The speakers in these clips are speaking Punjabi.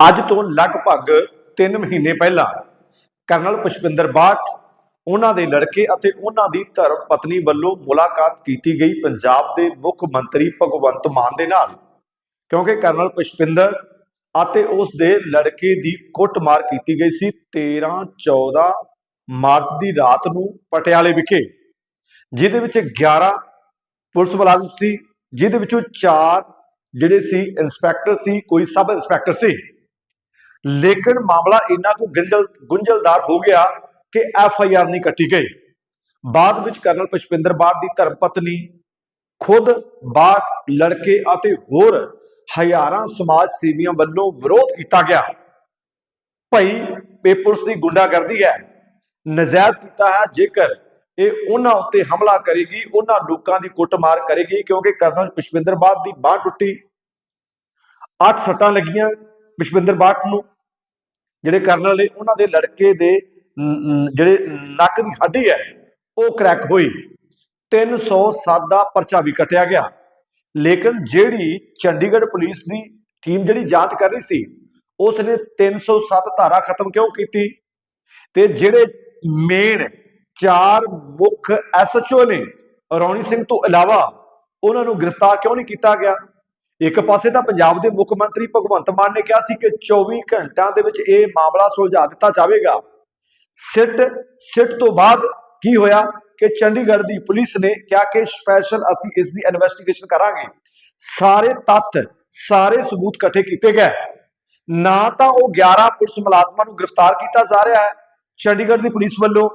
ਅੱਜ ਤੋਂ ਲਗਭਗ 3 ਮਹੀਨੇ ਪਹਿਲਾਂ ਕਰਨਲ ਪੁਸ਼ਪਿੰਦਰ ਬਾਠ, ਉਹਨਾਂ ਦੇ ਲੜਕੇ ਅਤੇ ਉਹਨਾਂ ਦੀ ਧਰਮ ਪਤਨੀ ਵੱਲੋਂ ਮੁਲਾਕਾਤ ਕੀਤੀ ਗਈ ਪੰਜਾਬ ਦੇ ਮੁੱਖ ਮੰਤਰੀ ਭਗਵੰਤ ਮਾਨ ਦੇ ਨਾਲ। ਕਿਉਂਕਿ ਕਰਨਲ ਪੁਸ਼ਪਿੰਦਰ ਅਤੇ ਉਸ ਦੇ ਲੜਕੇ ਦੀ ਕੁੱਟਮਾਰ ਕੀਤੀ ਗਈ ਸੀ 13 14 ਮਾਰਚ ਦੀ ਰਾਤ ਨੂੰ ਪਟਿਆਲੇ ਵਿਖੇ, ਜਿਹਦੇ ਵਿੱਚ 11 ਪੁਲਿਸ ਮੁਲਾਜ਼ਮ ਸੀ, ਜਿਹਦੇ ਵਿੱਚੋਂ 4 ਜਿਹੜੇ ਸੀ ਇੰਸਪੈਕਟਰ ਸੀ, ਕੋਈ ਸਬ ਇੰਸਪੈਕਟਰ ਸੀ। ਲੇਕਿਨ ਮਾਮਲਾ ਇੰਨਾ ਕੁ ਗੁੰਝਲ ਗੁੰਝਲਦਾਰ ਹੋ ਗਿਆ ਕਿ ਐਫ ਆਈ ਆਰ ਨਹੀਂ ਕੱਟੀ ਗਈ। ਬਾਅਦ ਵਿੱਚ ਕਰਨਲ ਪੁਸ਼ਪਿੰਦਰ ਬਾਠ ਦੀ ਧਰਮ ਪਤਨੀ ਖੁਦ ਬਾਠ, ਲੜਕੇ ਅਤੇ ਹੋਰ ਹਜ਼ਾਰਾਂ ਸਮਾਜ ਸੇਵੀਆਂ ਵੱਲੋਂ ਵਿਰੋਧ ਕੀਤਾ ਗਿਆ। ਭਈ ਇਹ ਪੁਲਿਸ ਦੀ ਗੁੰਡਾਗਰਦੀ ਹੈ। ਨਜਾਇਜ਼ ਕੀਤਾ ਹੈ, ਜੇਕਰ ਇਹ ਉਹਨਾਂ ਉੱਤੇ ਹਮਲਾ ਕਰੇਗੀ, ਉਹਨਾਂ ਲੋਕਾਂ ਦੀ ਕੁੱਟਮਾਰ ਕਰੇਗੀ, ਕਿਉਂਕਿ ਕਰਨਲ ਪੁਸ਼ਪਿੰਦਰ ਬਾਦ ਦੀ ਬਾਂਹ ਟੁੱਟੀ। ਅੱਠ ਸੱਟਾਂ ਲੱਗੀਆਂ ਵਿਸ਼ਵਿੰਦਰ ਬਾਠ ਨੂੰ, ਜਿਹੜੇ ਕਰਨ ਵਾਲੇ ਉਹਨਾਂ ਦੇ ਲੜਕੇ ਦੇ ਜਿਹੜੇ ਨੱਕ ਦੀ ਹੱਡੀ ਹੈ, ਉਹ ਕ੍ਰੈਕ ਹੋਈ। 307 ਦਾ ਪਰਚਾ ਵੀ ਕੱਟਿਆ ਗਿਆ। ਲੇਕਿਨ ਜਿਹੜੀ ਚੰਡੀਗੜ੍ਹ ਪੁਲਿਸ ਦੀ ਟੀਮ ਜਿਹੜੀ ਜਾਂਚ ਕਰ ਰਹੀ ਸੀ ਉਸ ਨੇ 307 ਧਾਰਾ ਖਤਮ ਕਿਉਂ ਕੀਤੀ? ਤੇ ਜਿਹੜੇ ਮੇਨ ਚਾਰ ਮੁੱਖ ਐਸਐਚਓ ਨੇ ਰੌਣੀ ਸਿੰਘ ਤੋਂ ਇਲਾਵਾ, ਉਹਨਾਂ ਨੂੰ ਗ੍ਰਿਫਤਾਰ ਕਿਉਂ ਨਹੀਂ ਕੀਤਾ ਗਿਆ? ਇੱਕ ਪਾਸੇ ਤਾਂ ਪੰਜਾਬ ਦੇ ਮੁੱਖ ਮੰਤਰੀ ਭਗਵੰਤ ਮਾਨ ਨੇ ਕਿਹਾ ਸੀ ਕਿ 24 ਘੰਟਿਆਂ ਦੇ ਵਿੱਚ ਇਹ ਮਾਮਲਾ ਸੁਲਝਾ ਦਿੱਤਾ ਜਾਵੇਗਾ। ਸਿੱਟ ਸਿੱਟ ਤੋਂ ਬਾਅਦ ਕੀ ਹੋਇਆ ਕਿ ਚੰਡੀਗੜ੍ਹ ਦੀ ਪੁਲਿਸ ਨੇ ਕਿਹਾ ਕਿ ਸਪੈਸ਼ਲ ਅਸੀਂ ਇਸ ਦੀ ਇਨਵੈਸਟੀਗੇਸ਼ਨ ਕਰਾਂਗੇ। ਸਾਰੇ ਤੱਥ, ਸਾਰੇ ਸਬੂਤ ਇਕੱਠੇ ਕੀਤੇ ਗਏ। ਨਾ ਤਾਂ ਉਹ 11 ਪੁਲਿਸ ਮੁਲਾਜ਼ਮਾਂ ਨੂੰ ਗ੍ਰਿਫਤਾਰ ਕੀਤਾ ਜਾ ਰਿਹਾ ਹੈ ਚੰਡੀਗੜ੍ਹ ਦੀ ਪੁਲਿਸ ਵੱਲੋਂ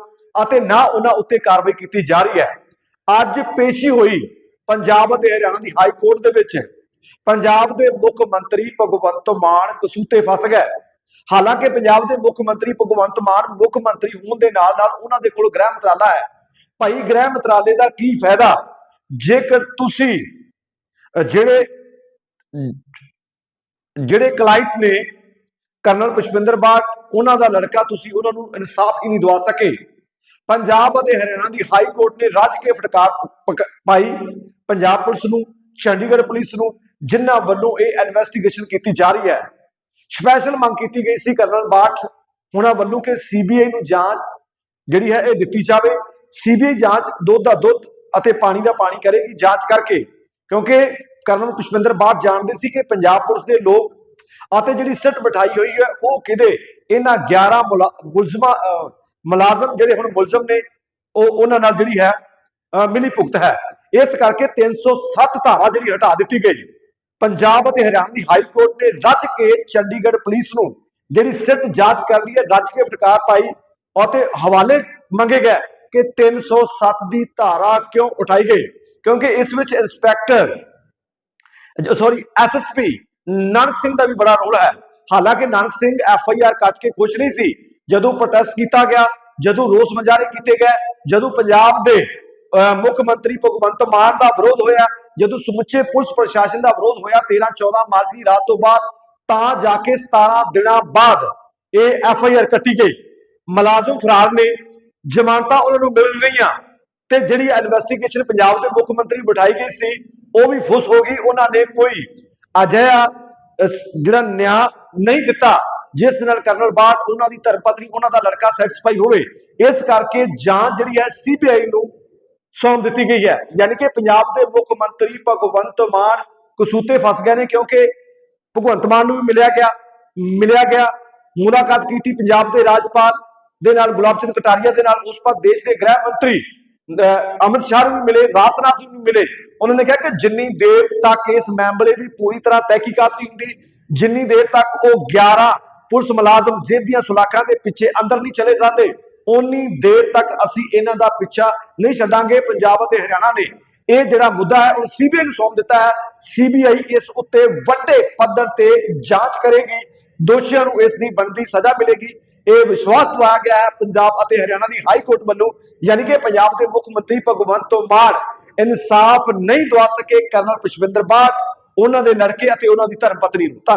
ਅਤੇ ਨਾ ਉਹਨਾਂ ਉੱਤੇ ਕਾਰਵਾਈ ਕੀਤੀ ਜਾ ਰਹੀ ਹੈ। ਅੱਜ ਪੇਸ਼ੀ ਹੋਈ ਪੰਜਾਬ ਅਤੇ ਹਰਿਆਣਾ ਦੀ ਹਾਈ ਕੋਰਟ ਦੇ ਵਿੱਚ। ਪੰਜਾਬ ਦੇ ਮੁੱਖ ਮੰਤਰੀ ਭਗਵੰਤ ਮਾਨ ਕਸੂਤੇ ਫਸ ਗਏ। ਹਾਲਾਂਕਿ ਪੰਜਾਬ ਦੇ ਮੁੱਖ ਮੰਤਰੀ ਭਗਵੰਤ ਮਾਨ ਮੁੱਖ ਮੰਤਰੀ ਹੋਣ ਦੇ ਨਾਲ ਨਾਲ ਉਹਨਾਂ ਦੇ ਕੋਲ ਗ੍ਰਹਿ ਮੰਤਰਾਲਾ ਹੈ। ਭਾਈ ਗ੍ਰਹਿ ਮੰਤਰਾਲੇ ਦਾ ਕੀ ਫਾਇਦਾ? ਜੇਕਰ ਤੁਸੀਂ ਜਿਹੜੇ ਜਿਹੜੇ ਕਲਾਇੰਟ ਨੇ ਕਰਨਲ ਪੁਸ਼ਪਿੰਦਰ ਬਾਟ ਉਹਨਾਂ ਦਾ ਲੜਕਾ ਤੁਸੀਂ ਉਹਨਾਂ ਨੂੰ ਇਨਸਾਫ ਹੀ ਨਹੀਂ ਦਵਾ ਸਕੇ। ਪੰਜਾਬ ਅਤੇ ਹਰਿਆਣਾ ਦੀ ਹਾਈ ਕੋਰਟ ਨੇ ਰੱਜ ਕੇ ਫਟਕਾਰ ਪਕ- ਪਾਈ ਪੰਜਾਬ ਪੁਲਿਸ ਨੂੰ, ਚੰਡੀਗੜ੍ਹ ਪੁਲਿਸ ਨੂੰ ਜਿਨ੍ਹਾਂ ਵੱਲੋਂ ਇਹ ਇਨਵੈਸਟੀਗੇਸ਼ਨ ਕੀਤੀ ਜਾ ਰਹੀ ਹੈ। ਸਪੈਸ਼ਲ ਮੰਗ ਕੀਤੀ ਗਈ ਸੀ ਕਰਨਲ ਬਾਠ ਉਹਨਾਂ ਵੱਲੋਂ ਕਿ ਸੀਬੀਆਈ ਨੂੰ ਜਾਂਚ ਜਿਹੜੀ ਹੈ ਇਹ ਦਿੱਤੀ ਜਾਵੇ। ਸੀਬੀਆਈ ਜਾਂਚ ਦੁੱਧ ਦਾ ਦੁੱਧ ਅਤੇ ਪਾਣੀ ਦਾ ਪਾਣੀ ਕਰੇਗੀ ਜਾਂਚ ਕਰਕੇ ਕਿਉਂਕਿ ਕਰਨਲ ਪੁਸ਼ਪਿੰਦਰ ਬਾਠ ਜਾਣਦੇ ਸੀ ਕਿ ਪੰਜਾਬ ਪੁਲਿਸ ਦੇ ਲੋਕ ਅਤੇ ਜਿਹੜੀ ਸਿੱਟ ਬਿਠਾਈ ਹੋਈ ਹੈ ਉਹ ਕਿਹਦੇ? ਇਹਨਾਂ 11 ਮੁਲਾ- ਮੁਲਜ਼ਮਾਂ ਮੁਲਾਜ਼ਮ ਜਿਹੜੇ ਹੁਣ ਮੁਲਜ਼ਮ ਨੇ ਉਹ ਉਹਨਾਂ ਨਾਲ ਜਿਹੜੀ ਹੈ ਅਹ, ਮਿਲੀ ਭੁਗਤ ਹੈ। ਇਸ ਕਰਕੇ 307 ਧਾਰਾ ਜਿਹੜੀ ਹਟਾ ਦਿੱਤੀ ਗਈ। ਪੰਜਾਬ ਅਤੇ ਹਰਿਆਣਾ ਦੀ ਹਾਈ ਕੋਰਟ ਨੇ ਰੱਜ ਕੇ ਚੰਡੀਗੜ੍ਹ ਪੁਲਿਸ ਨੂੰ ਜਿਹੜੀ ਸਿੱਟ ਜਾਂਚ ਕਰ ਰਹੀ ਹੈ ਰੱਜ ਕੇ ਫਟਕਾਰ ਪਾਈ ਅਤੇ ਹਵਾਲੇ ਮੰਗੇ ਗਏ ਕਿ 307 ਦੀ ਧਾਰਾ ਕਿਉਂ ਉਠਾਈ ਗਈ? ਕਿਉਂਕਿ ਇਸ ਵਿੱਚ inspector sorry SSP Nanak Singh ਦਾ ਵੀ ਬੜਾ ਰੋਲ ਹੈ। ਹਾਲਾਂਕਿ ਨਾਨਕ ਸਿੰਘ ਐਫਆਈਆਰ ਕੱਟ ਕੇ ਖੁਸ਼ ਨਹੀਂ ਸੀ। ਜਦੋਂ ਪ੍ਰੋਟੈਸਟ ਕੀਤਾ ਗਿਆ ਜਦੋਂ ਰੋਸ ਮੁਜ਼ਾਹਰੇ ਕੀਤੇ ਗਏ ਜਦੋਂ ਪੰਜਾਬ ਦੇ ਅਹ, ਮੁੱਖ ਮੰਤਰੀ ਭਗਵੰਤ ਮਾਨ ਦਾ ਵਿਰੋਧ ਹੋਇਆ ਜਦੋਂ ਸਮੁੱਚੇ ਪੁਲਿਸ ਪ੍ਰਸ਼ਾਸਨ ਦਾ ਵਿਰੋਧ ਹੋਇਆ 13 14 ਮਾਰਚ ਦੀ ਰਾਤ ਤੋਂ ਬਾਅਦ, ਤਾਂ ਜਾ ਕੇ 17 ਦਿਨਾਂ ਬਾਅਦ ਇਹ ਐਫਆਈਆਰ ਕੱਟੀ ਗਈ। ਮੁਲਾਜ਼ਮ ਫਰਾਰ ਨੇ, ਜ਼ਮਾਨਤਾਂ ਉਹਨਾਂ ਨੂੰ ਮਿਲ ਰਹੀਆਂ ਤੇ ਜਿਹੜੀ ਇਨਵੈਸਟੀਗੇਸ਼ਨ ਪੰਜਾਬ ਦੇ ਮੁੱਖ ਮੰਤਰੀ ਬਿਠਾਈ ਗਈ ਸੀ, ਉਹ ਵੀ ਫੁੱਸ ਹੋ ਗਈ। ਉਹਨਾਂ ਨੇ ਕੋਈ ਅਜਿਹਾ ਜਿਹੜਾ ਨਿਆਂ ਨਹੀਂ ਦਿੱਤਾ, ਜਿਸ ਨਾਲ ਕਰਨਲ ਬਾਅਦ ਉਹਨਾਂ ਦੀ ਧਰਮ ਪਤਨੀ, ਉਹਨਾਂ ਦਾ ਲੜਕਾ ਸੈਟੀਸਫਾਈ ਹੋਵੇ। ਇਸ ਕਰਕੇ ਜਾਂਚ ਜਿਹੜੀ ਹੈ ਸੀਬੀਆਈ ਨੂੰ ਸੌਂਪ ਦਿੱਤੀ ਗਈ ਹੈ। ਯਾਨੀ ਕਿ ਪੰਜਾਬ ਦੇ ਮੁੱਖ ਮੰਤਰੀ ਭਗਵੰਤ ਮਾਨ ਕਸੂਤੇ ਫਸ ਗਏ ਨੇ ਕਿਉਂਕਿ ਭਗਵੰਤ ਮਾਨ ਨੂੰ ਵੀ ਮਿਲਿਆ ਗਿਆ ਮਿਲਿਆ ਗਿਆ ਮੁਲਾਕਾਤ ਕੀਤੀ ਪੰਜਾਬ ਦੇ ਰਾਜਪਾਲ ਦੇ ਨਾਲ ਗੁਲਾਬ ਚੰਦ ਕਟਾਰੀਆ ਦੇ ਨਾਲ ਉਸ ਪਰ ਦੇਸ਼ ਦੇ ਗ੍ਰਹਿ ਮੰਤਰੀ ਅਹ, ਅਮਿਤ ਸ਼ਾਹ ਨੂੰ ਵੀ ਮਿਲੇ ਰਾਜਨਾਥ ਨੂੰ ਮਿਲੇ। ਉਹਨਾਂ ਨੇ ਕਿਹਾ ਕਿ ਜਿੰਨੀ ਦੇਰ ਤੱਕ ਇਸ ਮਾਮਲੇ ਦੀ ਪੂਰੀ ਤਰ੍ਹਾਂ ਤਹਿਕੀਕਾਤ ਨਹੀਂ ਹੁੰਦੀ ਜਿੰਨੀ ਦੇਰ ਤੱਕ ਉਹ 11 ਪੁਲਿਸ ਮੁਲਾਜ਼ਮ ਜੇਬ ਦੀਆਂ ਸੁਲਾਖਾਂ ਦੇ ਪਿੱਛੇ ਅੰਦਰ ਨਹੀਂ ਚਲੇ ਜਾਂਦੇ ਉਨੀ ਦੇਰ ਤੱਕ ਅਸੀਂ ਇਹਨਾਂ ਦਾ ਪਿੱਛਾ ਨਹੀਂ ਛੱਡਾਂਗੇ। ਪੰਜਾਬ ਅਤੇ ਹਰਿਆਣਾ ਨੇ ਇਹ ਜਿਹੜਾ ਮੁੱਦਾ ਹੈ, ਉਹ ਸੀਬੀਆਈ ਨੂੰ ਸੌਂਪ ਦਿੱਤਾ ਹੈ। ਸੀਬੀਆਈ ਇਸ ਉੱਤੇ ਵੱਡੇ ਪੱਧਰ ਤੇ ਜਾਂਚ ਕਰੇਗੀ। ਦੋਸ਼ੀਆਂ ਨੂੰ ਇਸ ਦੀ ਬਣਦੀ ਸਜ਼ਾ ਮਿਲੇਗੀ। ਇਹ ਵਿਸ਼ਵਾਸ ਦਵਾਇਆ ਗਿਆ ਹੈ ਪੰਜਾਬ ਅਤੇ ਹਰਿਆਣਾ ਦੀ ਹਾਈ ਕੋਰਟ ਵੱਲੋਂ, ਯਾਨੀ ਕਿ ਪੰਜਾਬ ਦੇ ਮੁੱਖ ਮੰਤਰੀ ਭਗਵੰਤ ਮਾਨ ਇਨਸਾਫ ਨਹੀਂ ਦਵਾ ਸਕੇ ਕਰਨਲ ਪੁਸ਼ਪਿੰਦਰ ਬਾਠ ਉਹਨਾਂ ਦੇ ਲੜਕੇ ਅਤੇ ਉਹਨਾਂ ਦੀ ਧਰਮ ਪਤਨੀ ਨੂੰ।